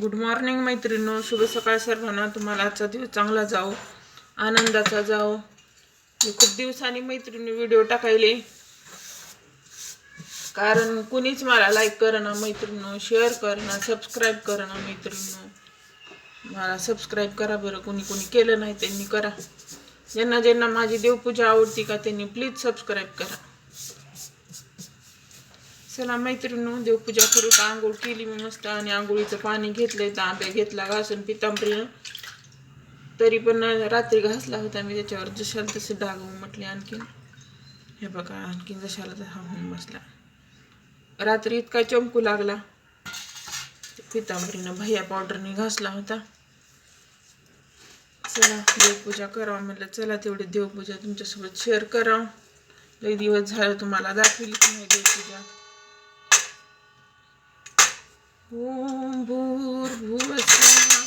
Good morning मैत्रिणी शुभ सकाळ सर्वांना. तुम्हाला आजचा दिवस चांगला जाओ आनंदाचा जाओ मी खूप दिवसांनी मैत्रिणी व्हिडिओ टाकायले. कारण कुणीच मला लाईक करणं मैत्रिणी शेअर करणं सबस्क्राईब करणं मैत्रिणी मला सबस्क्राईब करा बरं. कुणी कुणी केलं नाही त्यांनी करा. ज्यांना ज्यांना माझी देवपूजा आवडती का त्यांनी प्लीज सबस्क्राईब करा. चला मैत्रिणी देवपूजा करू. तर आंघोळ केली मी मस्त आणि आंघोळीचं पाणी घेतलंय तांब्या घेतला घासून पितांबरीनं तरी पण रात्री घासला होता मी त्याच्यावर जशाला तसे डाग म्हटले आणखीन. हे बघा आणखीन जशाला तसा होऊन बसला. रात्री इतका चमकू लागला. पितांबरीनं भैया पावडरने घासला होता. चला देवपूजा करावं म्हटलं चला तेवढी देवपूजा तुमच्यासोबत शेअर करावं. लई दिवस झालं तुम्हाला दाखवली की नाही देवपूजा ॐ भूर्भुवस्वः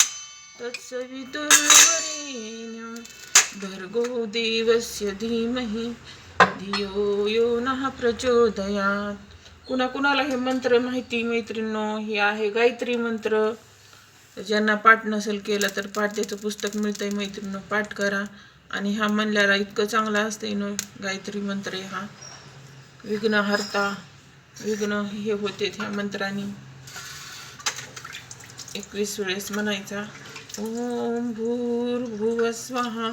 तत्सवितुर्वरेण्यं भर्गो देवस्य धीमहि। धियो यो नः प्रचोदयात्। कुणा कुणाला हे मंत्र माहिती मैत्रिणो हे आहे गायत्री मंत्र. ज्यांना पाठ नसेल केलं तर पाठ त्याचं पुस्तक मिळतंय मैत्रिणींनो पाठ करा. आणि हा म्हणल्याला इतकं चांगलं असतंय नो गायत्री मंत्र हा. विघ्न हरता विघ्न हे होते ह्या मंत्राने. एकवीस वेळेस म्हणायचा ओम भूर्भुव स्वाहा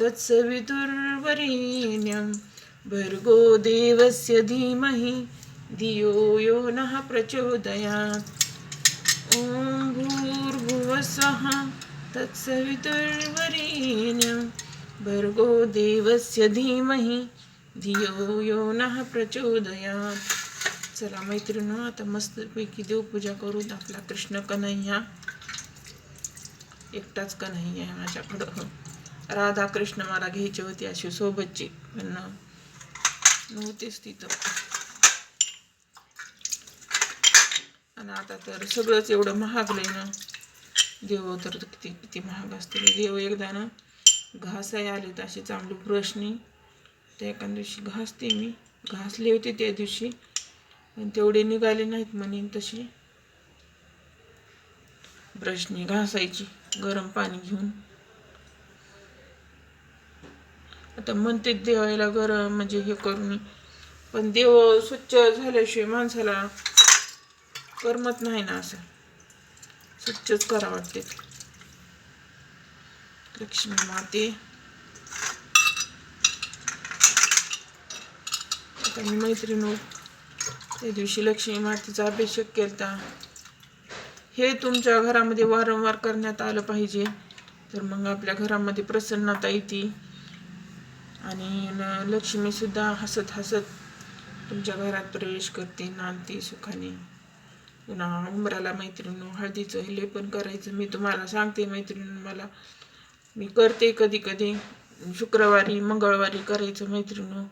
तत्सवितुर्वरेण्यं भर्गो देवस्य धीमहि धियो यो नः प्रचोदयात्। ॐ भूर्भुवस्वहा स्वः तत्सवितुर्वरेण्यं भर्गो देवस्य धीमहि धियो यो नः प्रचोदयात्। चला मैत्रिणी आता मस्तपैकी देवपूजा करू आपला कृष्ण कन्हैया. एकटाच कन्हैया आहे माझ्याकडं. राधा कृष्ण मला घ्यायची होती अशी सोबतची पण नव्हतीच तिथं. आणि आता तर सगळंच एवढं महागलंय ना. देव तर किती किती महाग असते देव एकदा ना घासाय आले तर असे चांगले ब्रशनी. त्या एका दिवशी घासते मी. घासले होते त्या दिवशी. पण तेवढे निघाले नाहीत म्हणेन तसे. ब्रशने घासायची गरम पाणी घेऊन. आता म्हणते देवायला गरम म्हणजे हे करून. पण देव स्वच्छ झाल्याशिवाय माणसाला करमत नाही ना असं. स्वच्छच करा वाटते. लक्ष्मी माते. आता मी मैत्रीण त्या दिवशी लक्ष्मी मातेचा अभिषेक केलता. हे तुमच्या घरामध्ये वारंवार करण्यात आलं पाहिजे. तर मग आपल्या घरामध्ये प्रसन्नता येते. आणि लक्ष्मीसुद्धा हसत हसत तुमच्या घरात प्रवेश करते नांदते सुखाने. पुन्हा उमराला मैत्रिणी हळदीचं हे लेपन करायचं. मी तुम्हाला सांगते मैत्रिणी मला मी करते कधी कधी. शुक्रवारी मंगळवारी करायचं मैत्रिणी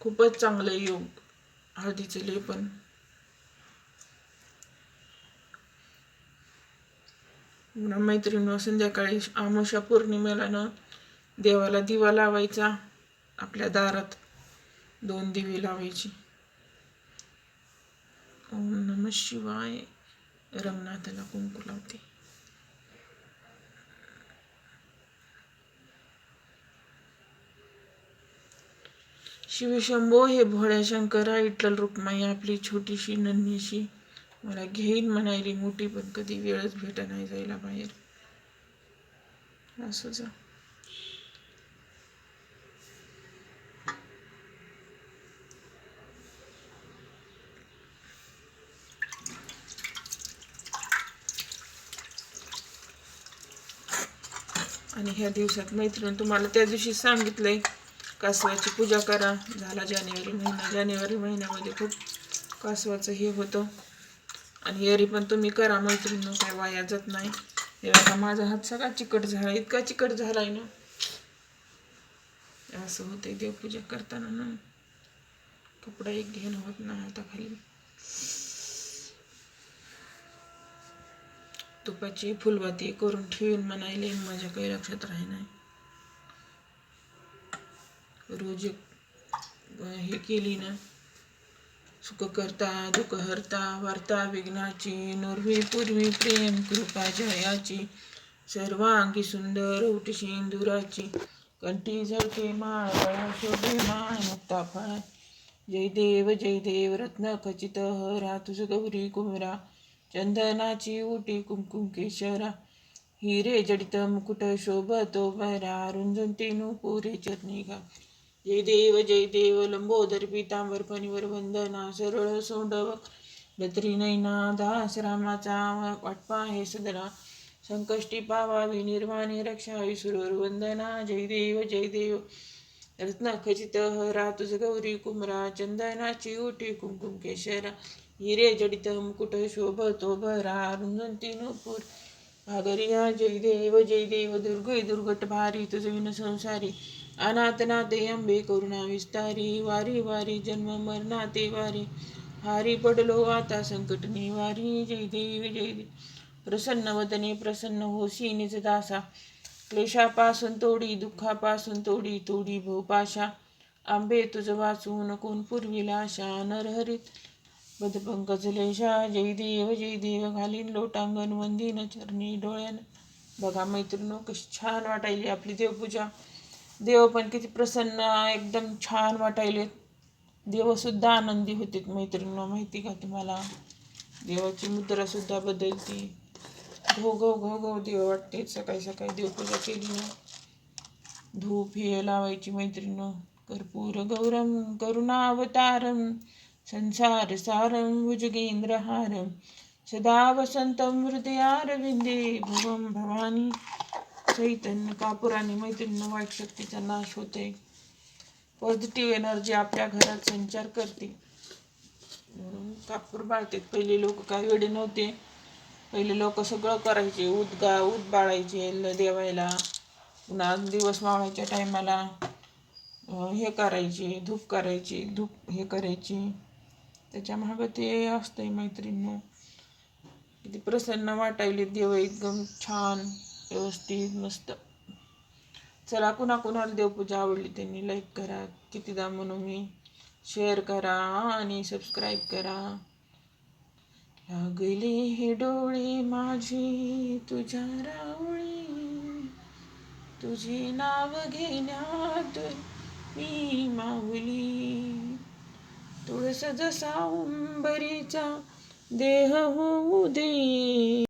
खूपच चांगलं योग. हळदीचं लेपन पुन्हा मैत्रिणी संध्याकाळी आमोशा पौर्णिमेला ना देवाला दिवा लावायचा आपल्या दारात दोन दिवे लावायची. ओम नम शिवाय रंगनाथाला कुंकू लावते. शिवशंभो हे भोळ्या शंकरा विठ्ठल रुक्माई आपली छोटीशी नन्हीशी. मला घेईन म्हणायली मोठी पण कधी वेळच भेट नाही जायला बाहेर. असं जा. आणि ह्या दिवसात मैत्रीण तुम्हाला त्या दिवशी सांगितलंय कासवाची पूजा करा. झाला जानेवारी महिना. जानेवारी महिन्यामध्ये खूप कासवाचं हे होतं. आणि एरी पण तुम्ही करा मैत्रिणी काय वाया जात नाही. हे बघा माझा हात सगळा चिकट झाला. इतका चिकट झालाय ना. असं होतंय देवपूजा करताना ना. कपडा एक घेणं होत नाही आता खाली. तुपाची फुलबाती करून ठेवीन म्हणायले माझ्या काही लक्षात राही नाही रोज हे केली ना. सुख करता दुःख हरता वार्ता विघ्नाची नुर्वी पूर्वी प्रेम कृपा जयाची सर्वांगी सुंदर उठ सिंदुराची कंठी झळके माळ गळा शोभे माळ मुक्ता फळा जय देव जय देव रत्न खचित हरा तुझ गौरी कुमरा चंदनाची उटी कुमकुम केशरा. हिरे जडित मुकुट शोभतो बरा रुंजंती पुरे चरणी गा जय देव जय देव लंबोदर पितांबर पणीवर वंदना सरळ सोंडवक बत्री नैना दास रामाचा वाटपा हे सदरा संकष्टी पावावी निर्वाणी रक्षावी सुरवर वंदना जय देव जय देव. रत्न खचित हरा तुझ गौरी कुमरा चंदनाची उठी कुमकुम केशरा हिरे जडित मुकुट शोभतो भरा रुंजंती नूपूर भागरिया जय देव जय देव दुर्गय दुर्गट भारी तुझविन संसारी. अनाथ नाते अंबे करुणा विस्तारी. वारी वारी जन्म मरणाते वारी. हारी पडलो आता संकट निवारी जय देव जय देव. प्रसन्न वदने प्रसन्न होसी निज दासा. क्लेशापासून तोडी दुःखापासून तोडी तोडी भोपाशा. आंबे तुझ वाचून कोण पूर्वीला आशा नरहरित बदपंकज लेशा जय देव जय देव घालीन लोटांगण वंदीन चरणी डोळ्यान. बघा मैत्रिणी कशी छान वाटायली आपली देवपूजा. देव पण किती प्रसन्न एकदम छान वाटायले. देवसुद्धा आनंदी होते मैत्रिणी माहिती का तुम्हाला? देवाची मुद्रासुद्धा बदलती. घो घो घो घो देव वाटते. सकाळी सकाळी देवपूजा केली ना. धूप हे लावायची मैत्रिणीनं कर्पूर गौरम करुणावतारम. संसार सारं भुजगेंद्रहारं सदा वसन्तं हृदयारविन्दे भुवं भवानी. चैतन्य कापुराने मैत्रीण वाईट शक्तीचा नाश होते. पॉझिटिव्ह एनर्जी आपल्या घरात संचार करते. कापूर बाळते पहिले लोक काय वेळे नव्हते. पहिले लोक सगळं करायचे. उद गा उद बाळायचे ल देवायला. पुन्हा दिवस मावळायच्या टायमाला हे करायचे धूप करायची धूप हे करायची. त्याच्या मागं ते असतंय मैत्रिणी किती प्रसन्न वाटायले देव एकदम छान व्यवस्थित मस्त. चला कुणा कुणाला देवपूजा आवडली त्यांनी लाईक करा. कितीदा म्हणून मी शेअर करा आणि सबस्क्राईब करा. लागले हे डोळे माझी तुझ्या रावळी. तुझे नाव घेण्यात मी माऊली. तुळस जसा उंबरीचा देह होऊ दे.